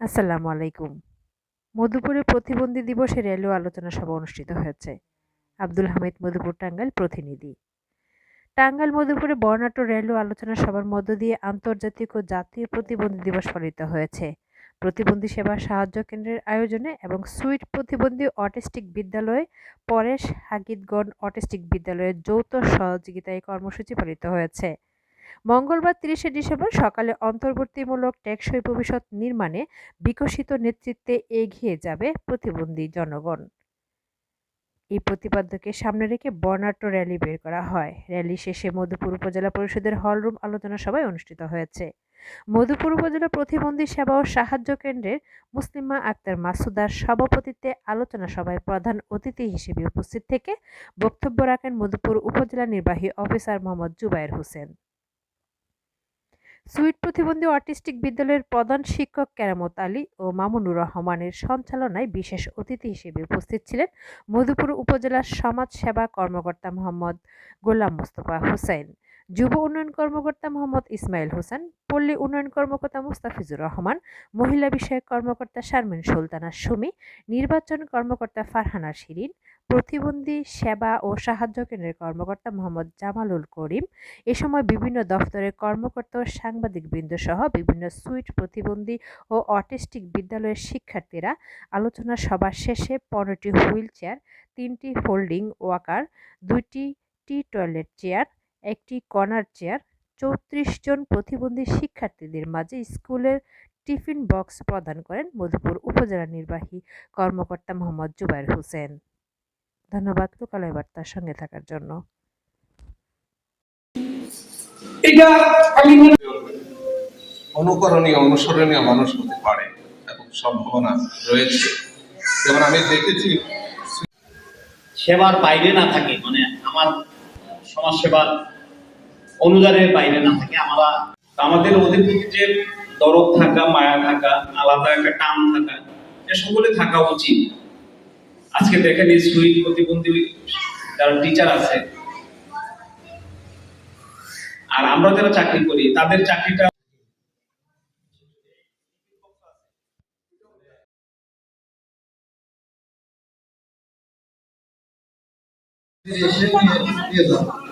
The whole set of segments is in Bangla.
আসসালামু আলাইকুম। মধুপুরে প্রতিবন্ধী দিবসে রেলও আলোচনা সভা অনুষ্ঠিত হয়েছে। আব্দুল হামিদ মধুপুর টাঙ্গাইল প্রতিনিধি। টাঙ্গাইল মধুপুরে বর্ণাঢ্য রেলও আলোচনা সভার মধ্য দিয়ে আন্তর্জাতিক ও জাতীয় প্রতিবন্ধী দিবস পালিত হয়েছে। প্রতিবন্ধী সেবা সাহায্য কেন্দ্রের আয়োজনে এবং সুইট প্রতিবন্ধী অটিস্টিক বিদ্যালয়ে পরেশ হাকিদগণ অটিস্টিক বিদ্যালয়ের যৌথ সহযোগিতায় কর্মসূচি পালিত হয়েছে। মঙ্গলবার তিরিশে ডিসেম্বর সকালে অন্তর্বর্তীমূলক টেকসই ভবিষ্যৎ নির্মাণে বিকশিত নেতৃত্বে এগিয়ে যাবে প্রতিবন্ধী জনগণ। এই প্রতিপাদ্যকে সামনে রেখে বর্ণাঢ্য র্যালি বের করা হয়। র্যালি শেষে মধুপুর উপজেলা পরিষদের হলরুম আলোচনা সভায় অনুষ্ঠিত হয়েছে। মধুপুর উপজেলা প্রতিবন্ধী সেবা ও সাহায্য কেন্দ্রের মুসলিমা আক্তার মাসুদার সভাপতিত্বে আলোচনা সভায় প্রধান অতিথি হিসেবে উপস্থিত থেকে বক্তব্য রাখেন মধুপুর উপজেলা নির্বাহী অফিসার মোহাম্মদ জুবায়ের হোসেন। সুইট প্রতিবন্ধী অটিস্টিক বিদ্যালয়ের প্রধান শিক্ষক কেরামত আলী ও মামুনুর রহমানের সঞ্চালনায় বিশেষ অতিথি হিসেবে উপস্থিত ছিলেন মধুপুর উপজেলার সমাজ সেবা কর্মকর্তা মোহাম্মদ গোলাম মোস্তফা হোসেন, যুব উন্নয়ন কর্মকর্তা মোহাম্মদ ইসমাইল হোসেন, পল্লী উন্নয়ন কর্মকর্তা মুস্তাফিজুর রহমান, মহিলা বিষয়ক কর্মকর্তা শারমিন সুলতানা সুমি, নির্বাচন কর্মকর্তা ফারহানা শিরিন প্রতিবন্ধী সেবা ও সাহায্য কেন্দ্রের কর্মকর্তা মোহাম্মদ জামালুল করিম এ সময় বিভিন্ন দফতরের কর্মকর্তা ও সাংবাদিকবৃন্দ সহ বিভিন্ন সুইট প্রতিবন্ধী ও অটিস্টিক বিদ্যালয়ের শিক্ষার্থীরা আলোচনা সভা শেষে পনেরোটি হুইল চেয়ার তিনটি ফোল্ডিং ওয়াকার, দুইটি টি টয়লেট চেয়ার, একটি কর্নার চেয়ার, চৌত্রিশ জন প্রতিবন্ধী শিক্ষার্থীদের মাঝে স্কুলের টিফিন বক্স প্রদান করেন মধুপুর উপজেলা নির্বাহী কর্মকর্তা মোহাম্মদ জুবাইর হোসেন। ধন্যবাদ লোকালয় বার্তার সঙ্গে থাকার জন্য। এটা আমি অনুকরণীয় অনুসরণীয় মানুষ হতে পারে এবং সম্ভাবনা রয়েছে। যেমন আমি দেখেছি সেবার বাইরে না থাকে মানে আমার সমাজ সেবার অনুদানের বাইরে না থাকে আমরা আমাদের ওদের প্রতি যে দরদ থাকা মায়া থাকা আলাদা একটা টান থাকা এ সকলে থাকা উচিত। আজকে দেখেন এই শহীদ প্রতিবন্ধী যারা টিচার আছে। আর আমরা যারা চাকরি করি, তাদের চাকরিটা আমরা আপনাদের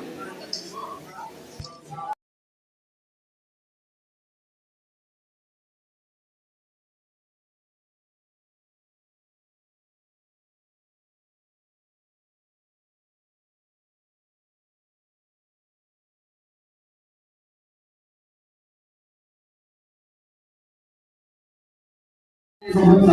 হয়েছে